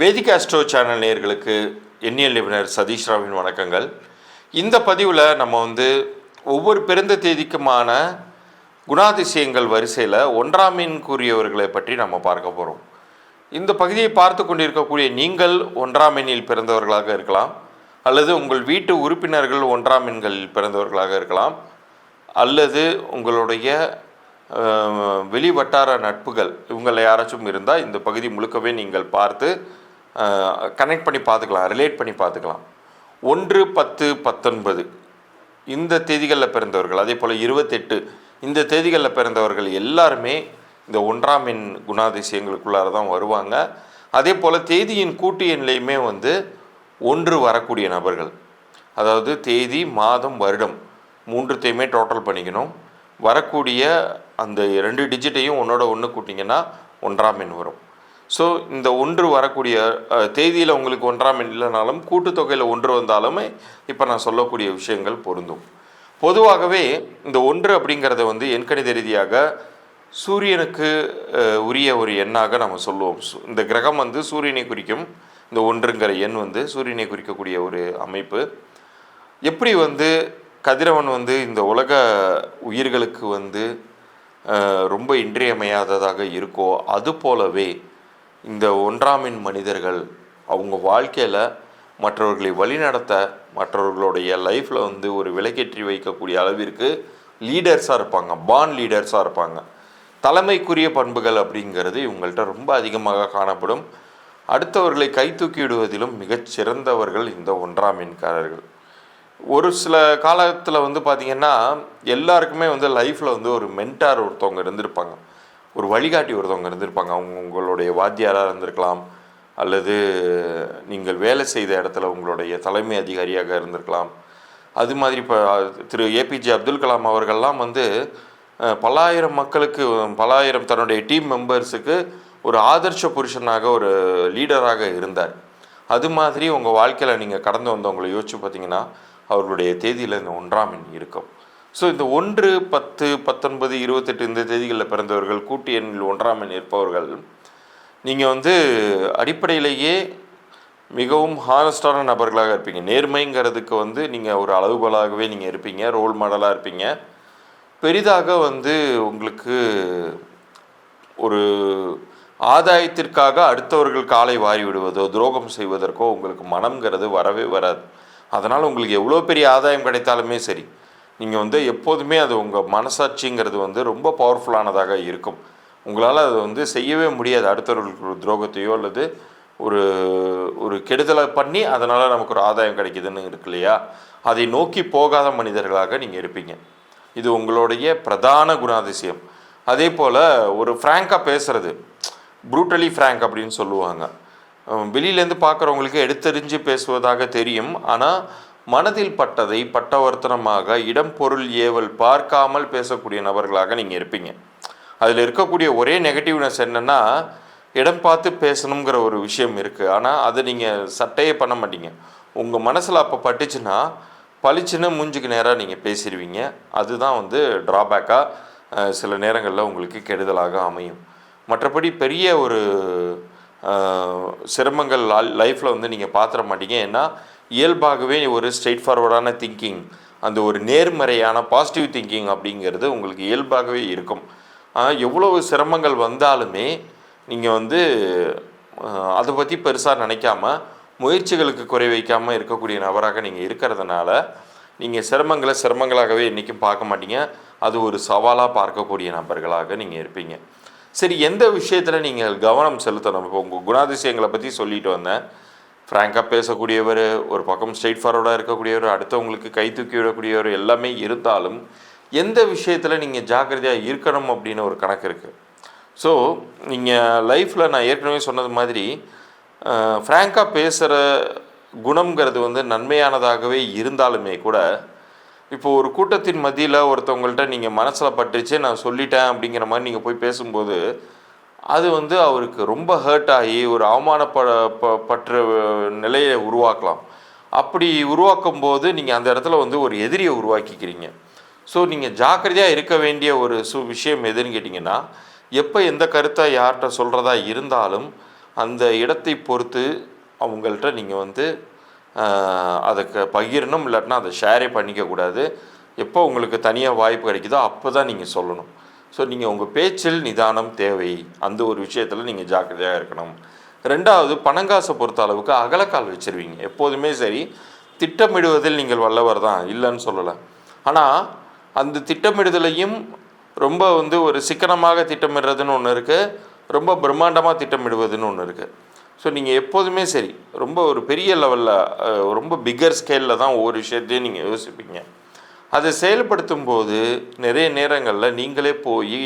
வேதிக் astro channel நேயர்களுக்கு எண்ணியல் நிபுணர் சதீஷ் ராவின் வணக்கங்கள். இந்த பதிவில் நம்ம வந்து ஒவ்வொரு பிறந்த தேதிக்குமான குணாதிசயங்கள் வரிசையில் ஒன்றாம் மீன் கூறியவர்களை பற்றி நம்ம பார்க்க போகிறோம் இந்த பகுதியை பார்த்து கொண்டிருக்கக்கூடிய நீங்கள் ஒன்றாம் எண்ணில் பிறந்தவர்களாக இருக்கலாம் அல்லது உங்கள் வீட்டு உறுப்பினர்கள் ஒன்றாம் எண்களில் பிறந்தவர்களாக இருக்கலாம் அல்லது உங்களுடைய வெளி வட்டார நட்புகள் இவங்கள யாராச்சும் இருந்தால் இந்த பகுதி முழுக்கவே நீங்கள் பார்த்து கனெக்ட் பண்ணி பார்த்துக்கலாம் ரிலேட் பண்ணி பார்த்துக்கலாம். ஒன்று பத்து பத்தொன்பது. இந்த தேதிகளில் பிறந்தவர்கள் அதே போல் இருபத்தெட்டு. இந்த தேதிகளில் பிறந்தவர்கள் எல்லாருமே இந்த ஒன்றாம் எண் குணாதிசயங்களுக்குள்ளார தான் வருவாங்க. அதே போல் தேதியின் கூட்டு எண்லையுமே வந்து ஒன்று வரக்கூடிய நபர்கள். அதாவது தேதி மாதம் வருடம். மூன்றுத்தையுமே டோட்டல் பண்ணிக்கணும். வரக்கூடிய அந்த ரெண்டு டிஜிட்டையும் ஒன்றோட ஒன்று கூட்டிங்கன்னா ஒன்றாம் எண் வரும். ஸோ இந்த ஒன்று வரக்கூடிய தேதியில் உங்களுக்கு ஒன்றாம் எண் இல்லைனாலும் கூட்டுத்தொகையில் ஒன்று வந்தாலுமே இப்போ நான் சொல்லக்கூடிய விஷயங்கள் பொருந்தும். பொதுவாகவே இந்த ஒன்று அப்படிங்கிறத வந்து எண்கணித ரீதியாக சூரியனுக்கு உரிய ஒரு எண்ணாக நம்ம சொல்லுவோம். இந்த கிரகம் வந்து சூரியனை குறிக்கும். இந்த ஒன்றுங்கிற எண் வந்து சூரியனை குறிக்கக்கூடிய ஒரு அமைப்பு. எப்படி வந்து கதிரவன் வந்து இந்த உலக உயிர்களுக்கு வந்து ரொம்ப இன்றியமையாததாக இருக்கோ அது போலவே இந்த ஒன்றாமின் மனிதர்கள் அவங்க வாழ்க்கையில் மற்றவர்களை வழிநடத்த மற்றவர்களுடைய லைஃப்பில் வந்து ஒரு விலைக்கேற்றி வைக்கக்கூடிய அளவிற்கு லீடர்ஸாக இருப்பாங்க பான் லீடர்ஸாக இருப்பாங்க. தலைமைக்குரிய பண்புகள் அப்படிங்கிறது இவங்கள்ட்ட ரொம்ப அதிகமாக காணப்படும். அடுத்தவர்களை கை தூக்கி விடுவதிலும் மிகச் சிறந்தவர்கள் இந்த ஒன்றாம் எண்காரர்கள் ஒரு சில காலத்தில் வந்து பார்த்திங்கன்னா எல்லாருக்குமே வந்து லைஃப்பில் வந்து ஒரு மென்டார் ஒருத்தவங்க இருந்திருப்பாங்க. ஒரு வழிகாட்டி ஒருத்தவங்க இருந்திருப்பாங்க. அவங்க உங்களுடைய வாத்தியாராக இருந்திருக்கலாம். அல்லது நீங்கள் வேலை செய்த இடத்துல உங்களுடைய தலைமை அதிகாரியாக இருந்திருக்கலாம். அது மாதிரி இப்போ திரு ஏபிஜே அப்துல் கலாம் அவர்கள்லாம் வந்து பலாயிரம் பல்லாயிரம் மக்களுக்கு பல்லாயிரம் தன்னுடைய டீம் மெம்பர்ஸுக்கு ஒரு ஆதர்ஷ புருஷனாக ஒரு லீடராக இருந்தார். அது மாதிரி உங்கள் வாழ்க்கையில் நீங்கள் கடந்து வந்தவங்களை யோசிச்சு பார்த்தீங்கன்னா அவர்களுடைய தேதியில் இந்த ஒன்றாம் எண் இருக்கும். ஸோ இந்த ஒன்று பத்து பத்தொன்பது இருபத்தெட்டு இந்த தேதிகளில் பிறந்தவர்கள் கூட்டு எண்ணில் ஒன்றாம் எண் இருப்பவர்கள் நீங்கள் வந்து அடிப்படையிலேயே மிகவும் ஹானஸ்டான நபர்களாக இருப்பீங்க. நேர்மைங்கிறதுக்கு வந்து நீங்கள் ஒரு அளவுகோலாகவே நீங்கள் இருப்பீங்க ரோல் மாடலாக இருப்பீங்க. பெரிதாக வந்து உங்களுக்கு ஒரு ஆதாயத்திற்காக அடுத்தவர்கள் காலை வாரி விடுவதோ துரோகம் செய்வதற்கோ உங்களுக்கு மனம்ங்கிறது வரவே வராது. அதனால் உங்களுக்கு எவ்வளோ பெரிய ஆதாயம் கிடைத்தாலுமே சரி நீங்கள் வந்து எப்போதுமே அது உங்கள் மனசாட்சிங்கிறது வந்து ரொம்ப பவர்ஃபுல்லானதாக இருக்கும். உங்களால் அதை வந்து செய்யவே முடியாது. அடுத்தவர்களுக்கு ஒரு துரோகத்தையோ அல்லது ஒரு ஒரு கெடுதலை பண்ணி அதனால் நமக்கு ஒரு ஆதாயம் கிடைக்குதுன்னு இருக்கு இல்லையா? அதை நோக்கி போகாத மனிதர்களாக நீங்கள் இருப்பீங்க. இது உங்களுடைய பிரதான குணாதிசயம். அதே போல் ஒரு ஃப்ராங்காக பேசுகிறது ப்ரூட்டலி ஃப்ராங்க் அப்படின்னு சொல்லுவாங்க. வெளியிலேருந்து பார்க்குறவங்களுக்கு எடுத்தெறிஞ்சு பேசுவதாக தெரியும். ஆனால் மனதில் பட்டதை பட்டவர்த்தனமாக இடம் பொருள் ஏவல் பார்க்காமல் பேசக்கூடிய நபர்களாக நீங்கள் இருப்பீங்க. அதில் இருக்கக்கூடிய ஒரே நெகட்டிவ்னஸ் என்னென்னா இடம் பார்த்து பேசணுங்கிற ஒரு விஷயம் இருக்குது ஆனால் அதை நீங்கள் சட்டையே பண்ண மாட்டீங்க. உங்கள் மனசில் அப்போ பட்டுச்சுன்னா பளிச்சுன்னு மூஞ்சுக்கு நேராக நீங்கள் பேசிடுவீங்க அதுதான் வந்து ட்ராபேக்காக சில நேரங்களில் உங்களுக்கு கெடுதலாக அமையும். மற்றபடி பெரிய ஒரு சிரமங்கள் லைஃப்பில் வந்து நீங்கள் பார்த்துட மாட்டீங்க. ஏன்னா இயல்பாகவே ஒரு ஸ்ட்ரெயிட் ஃபார்வர்டான திங்கிங் அந்த ஒரு நேர்மறையான பாசிட்டிவ் திங்கிங் அப்படிங்கிறது உங்களுக்கு இயல்பாகவே இருக்கும். ஆனால் எவ்வளவு சிரமங்கள் வந்தாலுமே நீங்கள் வந்து அதை பற்றி பெருசாக நினைக்காம முயற்சிகளுக்கு குறை வைக்காமல் இருக்கக்கூடிய நபராக நீங்கள் இருக்கிறதுனால நீங்கள் சிரமங்களை சிரமங்களாகவே என்றைக்கும் பார்க்க மாட்டீங்க. அது ஒரு சவாலாக பார்க்கக்கூடிய நபர்களாக நீங்கள் இருப்பீங்க. சரி எந்த விஷயத்தில் நீங்கள் கவனம் செலுத்தணும்? இப்போ உங்கள் குணாதிசயங்களை பற்றி சொல்லிட்டு வந்தேன். ஃப்ராங்காக பேசக்கூடியவர் ஒரு பக்கம் ஸ்ட்ரெயிட் ஃபார்வர்டாக இருக்கக்கூடியவர் அடுத்தவங்களுக்கு கை தூக்கி விடக்கூடியவர் எல்லாமே இருந்தாலும் எந்த விஷயத்தில் நீங்கள் ஜாக்கிரதையாக இருக்கணும் அப்படின்னு ஒரு கணக்கு இருக்குது ஸோ நீங்கள் லைஃப்பில் நான் ஏற்கனவே சொன்னது மாதிரி ஃப்ராங்காக பேசுகிற குணங்கிறது வந்து நன்மையானதாகவே இருந்தாலுமே கூட இப்போ ஒரு கூட்டத்தின் மத்தியில் ஒருத்தவங்கள்ட்ட நீங்கள் மனசில் பட்டுச்சு நான் சொல்லிட்டேன் அப்படிங்கிற மாதிரி நீங்கள் போய் பேசும்போது அது வந்து அவருக்கு ரொம்ப ஹர்ட் ஆகி ஒரு அவமானப்பட ப- பற்ற நிலையை உருவாக்கலாம். அப்படி உருவாக்கும் போது நீங்கள் அந்த இடத்துல வந்து ஒரு எதிரியை உருவாக்கிக்கிறீங்க. ஸோ நீங்கள் ஜாக்கிரதையாக இருக்க வேண்டிய ஒரு சு விஷயம் எதுன்னு கேட்டிங்கன்னா எப்போ எந்த கருத்தை யார்கிட்ட சொல்கிறதா இருந்தாலும் அந்த இடத்தை பொறுத்து அவங்கள்ட்ட நீங்கள் வந்து அதுக்கு பகிரணும் இல்லாட்டினா அதை ஷேரே பண்ணிக்கக்கூடாது எப்போ உங்களுக்கு தனியாக வாய்ப்பு கிடைக்குதோ அப்போ தான் நீங்கள் சொல்லணும். ஸோ நீங்கள் உங்கள் பேச்சில் நிதானம் தேவை. அந்த ஒரு விஷயத்தில் நீங்கள் ஜாக்கிரதையாக இருக்கணும். ரெண்டாவது பணங்காசை பொறுத்த அளவுக்கு அகலக்கால் வச்சிருவீங்க. எப்போதுமே சரி திட்டமிடுவதில் நீங்கள் வல்லவர் தான் இல்லைன்னு சொல்லலை. ஆனால் அந்த திட்டமிடுதலையும் ரொம்ப வந்து ஒரு சிக்கனமாக திட்டமிடுறதுன்னு ஒன்று இருக்குது ரொம்ப பிரம்மாண்டமாக திட்டமிடுவதுன்னு ஒன்று இருக்குது ஸோ நீங்கள் எப்போதுமே சரி ரொம்ப ஒரு பெரிய லெவலில் ரொம்ப பிக்கர் ஸ்கேலில் தான் ஒவ்வொரு விஷயத்தையும் நீங்கள் யோசிப்பீங்க. அதை செயல்படுத்தும் போது நிறைய நேரங்களில் நீங்களே போய்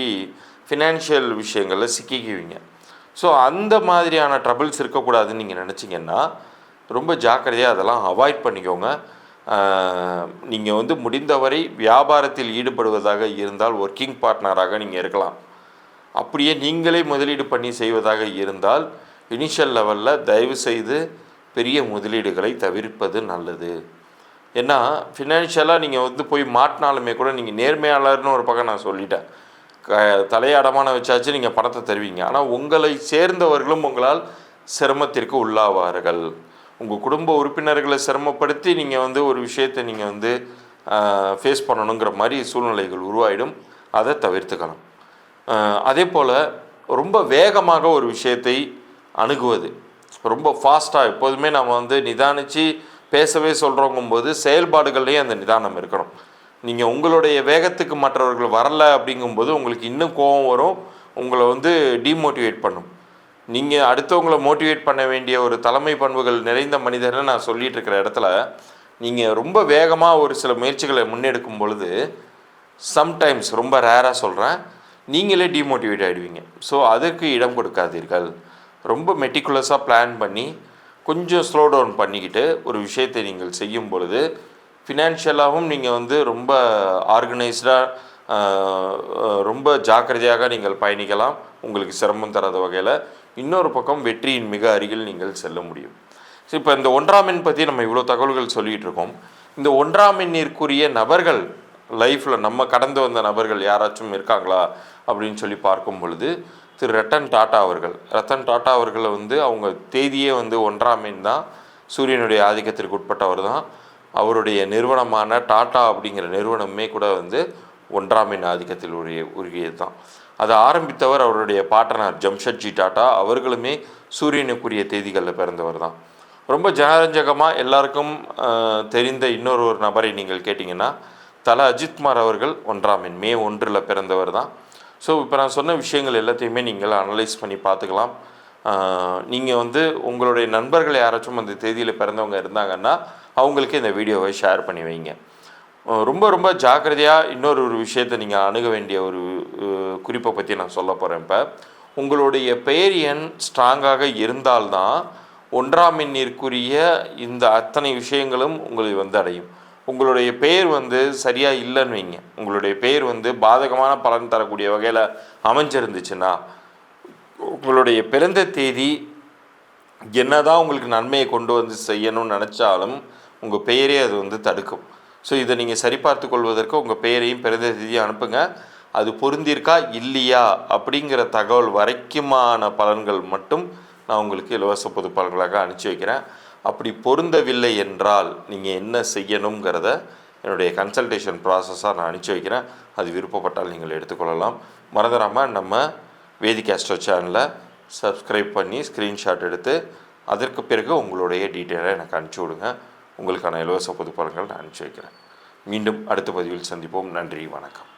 ஃபினான்ஷியல் விஷயங்களில் சிக்கிக்குவீங்க. ஸோ அந்த மாதிரியான ட்ரபிள்ஸ் இருக்கக்கூடாதுன்னு நீங்கள் நினச்சிங்கன்னா ரொம்ப ஜாக்கிரதையாக அதெல்லாம் அவாய்ட் பண்ணிக்கோங்க. நீங்கள் வந்து முடிந்தவரை வியாபாரத்தில் ஈடுபடுவதாக இருந்தால் ஒர்க்கிங் பார்ட்னராக நீங்கள் இருக்கலாம். அப்படியே நீங்களே முதலீடு பண்ணி செய்வதாக இருந்தால் இனிஷியல் லெவலில் தயவு செய்து பெரிய முதலீடுகளை தவிர்ப்பது நல்லது. ஏன்னா ஃபினான்ஷியலாக நீங்கள் வந்து போய் மாட்டினாலுமே கூட நீங்கள் நேர்மையாளர்னு ஒரு பக்கம் நான் சொல்லிட்டேன். க தலையாடமான வச்சாச்சு நீங்கள் பணத்தை தருவீங்க. ஆனால் உங்களை சேர்ந்தவர்களும் உங்களால் சிரமத்திற்கு உள்ளாவார்கள். உங்கள் குடும்ப உறுப்பினர்களை சிரமப்படுத்தி நீங்கள் வந்து ஒரு விஷயத்தை நீங்கள் வந்து ஃபேஸ் பண்ணணுங்கிற மாதிரி சூழ்நிலைகள் உருவாயிடும். அதை தவிர்த்துக்கலாம். அதே போல் ரொம்ப வேகமாக ஒரு விஷயத்தை அணுகுவது. ரொம்ப ஃபாஸ்ட்டாக எப்போதுமே நம்ம வந்து நிதானித்து பேசவே சொல்கிறோங்கும்போது செயல்பாடுகள்லேயும் அந்த நிதானம் இருக்கணும். நீங்கள் உங்களுடைய வேகத்துக்கு மற்றவர்கள் வரல அப்படிங்கும்போது உங்களுக்கு இன்னும் கோபம் வரும் உங்களை வந்து டீமோட்டிவேட் பண்ணும். நீங்கள் அடுத்தவங்களை மோட்டிவேட் பண்ண வேண்டிய ஒரு தலைமை பண்புகள் நிறைந்த மனிதர்னு நான் சொல்லிட்டு இருக்கிற இடத்துல நீங்கள் ரொம்ப வேகமாக ஒரு சில முயற்சிகளை முன்னெடுக்கும் பொழுது சம்டைம்ஸ் ரொம்ப ரேராக சொல்கிறேன் நீங்களே டிமோட்டிவேட் ஆகிடுவீங்க ஸோ அதற்கு இடம் கொடுக்காதீர்கள். ரொம்ப மெட்டிகுலஸாக பிளான் பண்ணி கொஞ்சம் ஸ்லோ டவுன் பண்ணிக்கிட்டு ஒரு விஷயத்தை நீங்கள் செய்யும் பொழுது ஃபினான்ஷியலாகவும் நீங்கள் வந்து ரொம்ப ஆர்கனைஸ்டாக ரொம்ப ஜாக்கிரதையாக நீங்கள் பயணிக்கலாம். உங்களுக்கு சிரமம் தராத வகையில் இன்னொரு பக்கம் வெற்றியின் மிக அருகில் நீங்கள் செல்ல முடியும். ஸோ இப்போ இந்த ஒன்றாம் எண் பற்றி நம்ம இவ்வளோ தகவல்கள் சொல்லிகிட்டு இருக்கோம். இந்த ஒன்றாம் எண்ணிற்குரிய நபர்கள் லைஃப்பில் நம்ம கடந்து வந்த நபர்கள் யாராச்சும் இருக்காங்களா? அப்படின்னு சொல்லி பார்க்கும் பொழுது திரு ரத்தன் டாட்டா அவர்கள். ரத்தன் டாட்டா அவர்களை வந்து அவங்க தேதியே வந்து ஒன்றாம் மீன் தான். சூரியனுடைய ஆதிக்கத்திற்கு உட்பட்டவர் தான். அவருடைய நிறுவனமான டாட்டா அப்படிங்கிற நிறுவனமே கூட வந்து ஒன்றாம் மீன் ஆதிக்கத்தில் உரிய உருகியது தான். அதை ஆரம்பித்தவர் அவருடைய பாட்டனார் ஜம்ஷெட்ஜி டாட்டா. அவர்களுமே சூரியனுக்குரிய தேதிகளில் பிறந்தவர் தான். ரொம்ப ஜனரஞ்சகமாக எல்லாருக்கும் தெரிந்த இன்னொரு ஒரு நபரை நீங்கள் கேட்டிங்கன்னா தல அஜித்குமார் அவர்கள் ஒன்றாம் மீன் மே ஒன்றில் பிறந்தவர் தான். ஸோ இப்போ நான் சொன்ன விஷயங்கள் எல்லாத்தையுமே நீங்கள் அனலைஸ் பண்ணி பார்த்துக்கலாம். நீங்கள் வந்து உங்களுடைய நண்பர்கள் யாராச்சும் அந்த தேதியில் பிறந்தவங்க இருந்தாங்கன்னா அவங்களுக்கு இந்த வீடியோவை ஷேர் பண்ணி வைங்க. ரொம்ப ரொம்ப ஜாக்கிரதையாக இன்னொரு ஒரு விஷயத்தை நீங்கள் அணுக வேண்டிய ஒரு குறிப்பை பற்றி நான் சொல்ல போகிறேன் இப்போ. உங்களுடைய பெயர் எண் ஸ்ட்ராங்காக இருந்தால்தான் ஒன்றாம் எண்ணிற்குரிய இந்த அத்தனை விஷயங்களும் உங்களை வந்து அடையும். உங்களுடைய பெயர் வந்து சரியாக இல்லைன்னு வைங்க. உங்களுடைய பெயர் வந்து பாதகமான பலன் தரக்கூடிய வகையில் அமைஞ்சிருந்துச்சுன்னா உங்களுடைய பிறந்த தேதி என்னதான் உங்களுக்கு நன்மையை கொண்டு வந்து செய்யணும்னு நினச்சாலும் உங்கள் பெயரே அது வந்து தடுக்கும். ஸோ இதை நீங்கள் சரிபார்த்து கொள்வதற்கு உங்கள் பெயரையும் பிறந்த தேதியும் அனுப்புங்க. அது பொருந்திருக்கா இல்லையா? அப்படிங்கிற தகவல் வரைக்குமான பலன்கள் மட்டும் நான் உங்களுக்கு இலவச பொது பலன்களாக அனுப்பிச்சி வைக்கிறேன். அப்படி பொருந்தவில்லை என்றால் நீங்கள் என்ன செய்யணுங்கிறத என்னுடைய கன்சல்டேஷன் ப்ராசஸாக நான் அனுப்பிச்சி வைக்கிறேன். அது விருப்பப்பட்டால் நீங்கள் எடுத்துக்கொள்ளலாம். மறந்துடாமல் நம்ம வேதிக் ஆஸ்ட்ரோ சேனலை சப்ஸ்கிரைப் பண்ணி ஸ்க்ரீன்ஷாட் எடுத்து அதற்கு பிறகு உங்களுடைய டீட்டெயிலை எனக்கு அனுப்பிச்சி விடுங்க. உங்களுக்கான இலவச பொது நான் அனுப்பிச்சி வைக்கிறேன். மீண்டும் அடுத்த பதிவில் சந்திப்போம். நன்றி வணக்கம்.